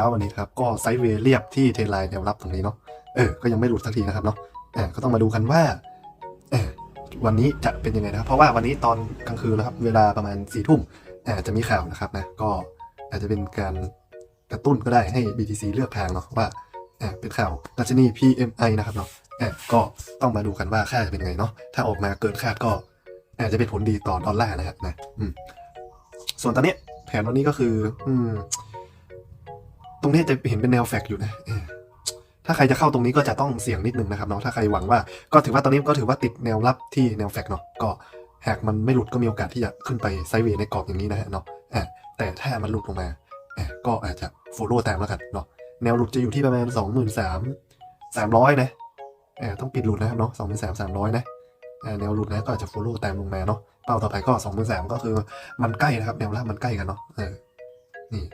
ช้าวันนี้ครับก็ไซด์เวย์เรียบที่เทไลน์แนวรับตรงนี้เนาะเออก็ยังไม่หลุดสักทีนะครับเนาะอ่าก็ต้องมาดูกันว่าเออวันนี้จะเป็นยังไงนะครับ เพราะว่าวันนี้ตอนกลางคืนนะครับ เวลาประมาณสี่ทุ่มอาจะมีข่าวนะครับนะก็อาจจะเป็นการกระตุ้นก็ได้ให้ BTC เลือกทางเนาะว่าอ่าเป็นข่าวดัชนี PMI นะครับเนาะอ่าก็ต้องมาดูกันว่าค่าจะเป็นยังไงเนาะถ้าออกมาเกินคาดก็อาจจะเป็นผลดีต่อดอลลาร์นะครับนะอืมส่วนตอนนี้แผนวันนี้ก็คือ อืม ตรงนี้จะเห็นเป็นแนวแฟกอยู่นะถ้าใครจะเข้าตรงนี้ก็จะต้องเสี่ยงนิดนึงนะครับเนาะถ้าใครหวังว่าก็ถือว่าตอนนี้ก็ถือว่าติดแนวรับที่แนวแฟกเนาะก็หากมันไม่หลุดก็มีโอกาสที่จะขึ้นไปไซด์เวย์ในกรอบอย่างนี้นะฮะเนาะแต่ถ้ามันหลุดลงมาก็อาจจะโฟล o w ตามแล้วกันเนาะแนวหลุดจะอยู่ที่ประมาณสองหมื่นสามสามร้อยนะต้องปิดหลุดนะครับเนาะสองหมื่นสามสามร้อยนะแนวหลุดนะก็อาจจะ follow ตามลงมาเนาะเป้าต่อไปก็สองหมื่นสามก็คือมันใกล้นะครับแนวรับมันใกล้กันเนาะนี่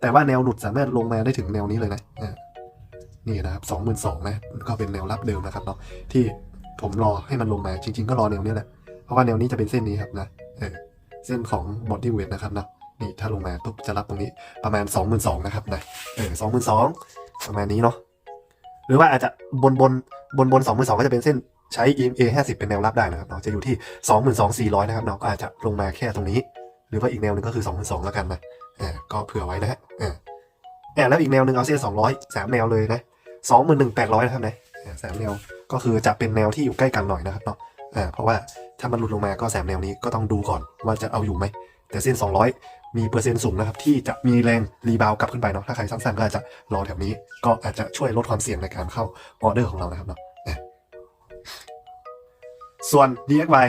แต่ว่าแนวหลุดสามารถลงมาได้ถึงแนวนี้เลยนะนี่นะครับสองหมื่นสองนะก็เป็นแนวรับเดิมนะครับเนาะที่ผมรอให้มันลงมาจริง ๆ ก็รอแนวนี้แหละเพราะว่าแนวนี้จะเป็นเส้นนี้ครับนะเออเส้นของ body weight นะครับเนาะนี่ถ้าลงมาปุ๊บจะรับตรงนี้ประมาณสองหมื่นสองนะครับนะเออสองหมื่นสองประมาณนี้เนาะหรือว่าอาจจะบนบนบนบนสองหมื่นสองก็จะเป็นเส้นใช้ EMA 50 เป็นแนวรับได้นะครับเนาะจะอยู่ที่ 22,400 นะครับเนาะก็อาจจะลงมาแค่ตรงนี้ หรือว่าอีกแนวหนึ่งก็คือ 22,000แล้วกันนะ อ่าก็เผื่อไว้นะฮะอ่าอ่าแล้วอีกแนวหนึ่งเอาเส้น200 3แนวเลยนะ21,800นะครับนะอ่าสามแนวก็คือจะเป็นแนวที่อยู่ใกล้กันหน่อยนะครับเนาะอ่าเพราะว่าถ้ามันหลุดลงมาก็สามแนวนี้ก็ต้องดูก่อนว่าจะเอาอยู่ไหมแต่เส้น 200 มีเปอร์เซ็นต์สูงนะครับ ที่จะมีแรงรีบาวกลับขึ้นไปเนาะถ้าใครสั้นๆก็อาจจะรอแถวนี้ ก็อาจจะช่วยลดความเสี่ยงในการเข้าออเดอร์ของเรานะครับเนาะอ่าส่วน DXY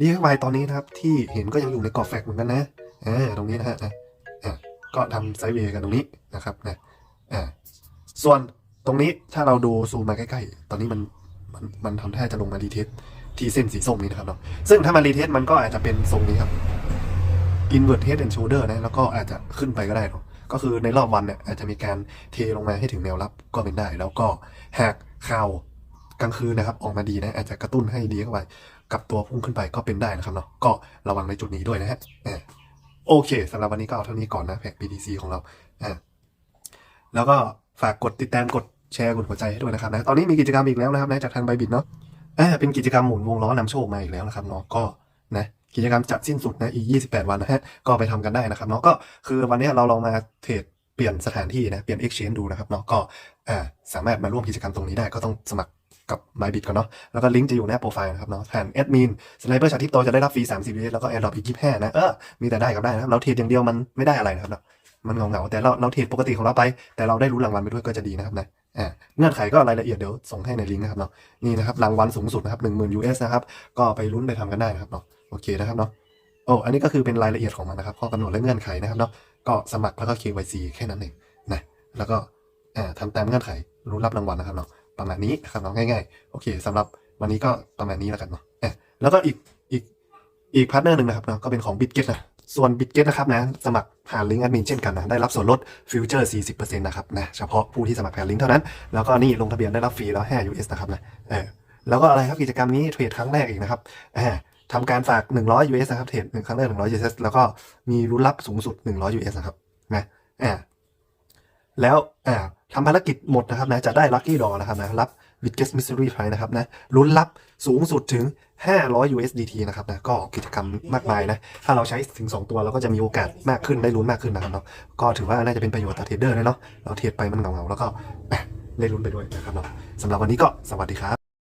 DXY ตอนนี้นะครับ ที่เห็นก็ยังอยู่ในกรอบแฟกเหมือนกันนะอ่าตรงนี้นะฮะ ก็ทำไซด์เวย์กันตรงนี้นะครับนะอ่าส่วนตรงนี้ถ้าเราดูซูมมาใกล้ ๆ ตอนนี้มันมันมันทำท่าจะลงมารีเทสที่เส้นสีส้มนี้นะครับเนาะซึ่งถ้ามารีเทสมันก็อาจจะเป็นทรงนี้ครับ invert head and shoulder นะแล้วก็อาจจะขึ้นไปก็ได้เนาะก็คือในรอบวันเนี่ยอาจจะมีการเทลงมาให้ถึงแนวรับก็เป็นได้ แล้วก็หากข่าวกลางคืนนะครับ ออกมาดีนะอาจจะกระตุ้นให้ดีเข้าไป กับตัวพุ่งขึ้นไปก็เป็นได้นะครับเนาะก็ระวังในจุดนี้ด้วยนะฮะอ่า โอเคสำหรับวันนี้ก็เอาเท่านี้ก่อนนะแพ็ก BTC ของเราอ่าแล้วก็ฝากกดติดตามกดแชร์กดหัวใจให้ด้วยนะครับนะตอนนี้มีกิจกรรมอีกแล้วนะครับนะจากทางไบบิดเนาะอ่าเป็นกิจกรรมหมุนวงล้อนำโชคมาอีกแล้วนะครับเนาะก็นะกิจกรรมจะสิ้นสุดนะอีก 28 วันนะฮะก็ไปทำกันได้นะครับเนาะก็คือวันนี้เราลองมาเทรดเปลี่ยนสถานที่นะเปลี่ยน exchange ดูนะครับเนาะก็อ่าสามารถมาร่วมกิจกรรมตรงนี้ได้ก็ต้องสมัคร กับ Bybit ก่อนเนาะ แล้วก็ลิงก์จะอยู่หน้าโปรไฟล์นะครับเนาะผ่านแอดมินสไนเปอร์ชาทิปโตจะได้รับฟรี 30 v แล้วก็แอร์ดรอปอีก 25 นะ เออ มีแต่ได้กับได้นะครับ เราเทรดอย่างเดียวมันไม่ได้อะไรนะครับเนาะมันเงาเงาแต่เราเราเทรดปกติของเราไป แต่เราได้รู้รางวัลไปด้วยก็จะดีนะครับนะอ่าเงื่อนไขก็รายละเอียดเดี๋ยวส่งให้ในลิงก์นะครับเนาะนี่นะครับรางวัลสูงสุดนะครับ10,000 US นะครับก็ไปลุ้นไปทำกันได้นะครับเนาะโอเคนะครับเนาะโอ้อันนี้ก็คือเป็นรายละเอียดของมันนะครับข้อกำหนดและเงื่อนไขนะครับเนาะก็สมัครแล้วก็ KYC แค่นั้นเองนะแล้วก็อ่าทำตามเงื่อนไขรู้รับรางวัลนะครับเนาะ ประมาณนี้นะครับเนาะง่ายๆโอเคสำหรับวันนี้ก็ประมาณนี้แล้วกันเนาะเอ๊ะแล้วก็อีกอีกอีกพาร์ทเนอร์หนึ่งนะครับเนาะก็เป็นของ BitGet นะส่วน BitGet นะครับนะสมัครผ่านลิงก์แอดมินเช่นกันนะได้รับส่วนลดฟิวเจอร์ 40%นะครับนะเฉพาะผู้ที่สมัครผ่านลิงก์เท่านั้น แล้วก็นี่ลงทะเบียนได้รับฟรีแล้ว 5 US นะครับนะเออแล้วก็อะไรครับกิจกรรมนี้เทรดครั้งแรกอีกนะครับอ่าทำการฝาก 100 US นะครับเทรดหนึ่งครั้งแรก 100 US แล้วก็มีรุ้นรับสูงสุด 100 US นะครับนะอ่าแล้วอ่า ทำภารกิจหมดนะครับนะจะได้ลัคกี้ดอนะครับนะรับวิดเกสมิสซิรีไพรนะครับนะลุ้นรับสูงสุดถึง 500 USDT นะครับนะก็กิจกรรมมากมายนะ ถ้าเราใช้ถึง 2 ตัวเราก็จะมีโอกาสมากขึ้นได้ลุ้นมากขึ้นนะครับเนาะก็ถือว่าน่าจะเป็นประโยชน์ต่อเทรดเดอร์เลยเนาะเราเทรดไปมันเหงาๆแล้วก็ได้ลุ้นไปด้วยนะครับเนาะสำหรับวันนี้ก็สวัสดีครับ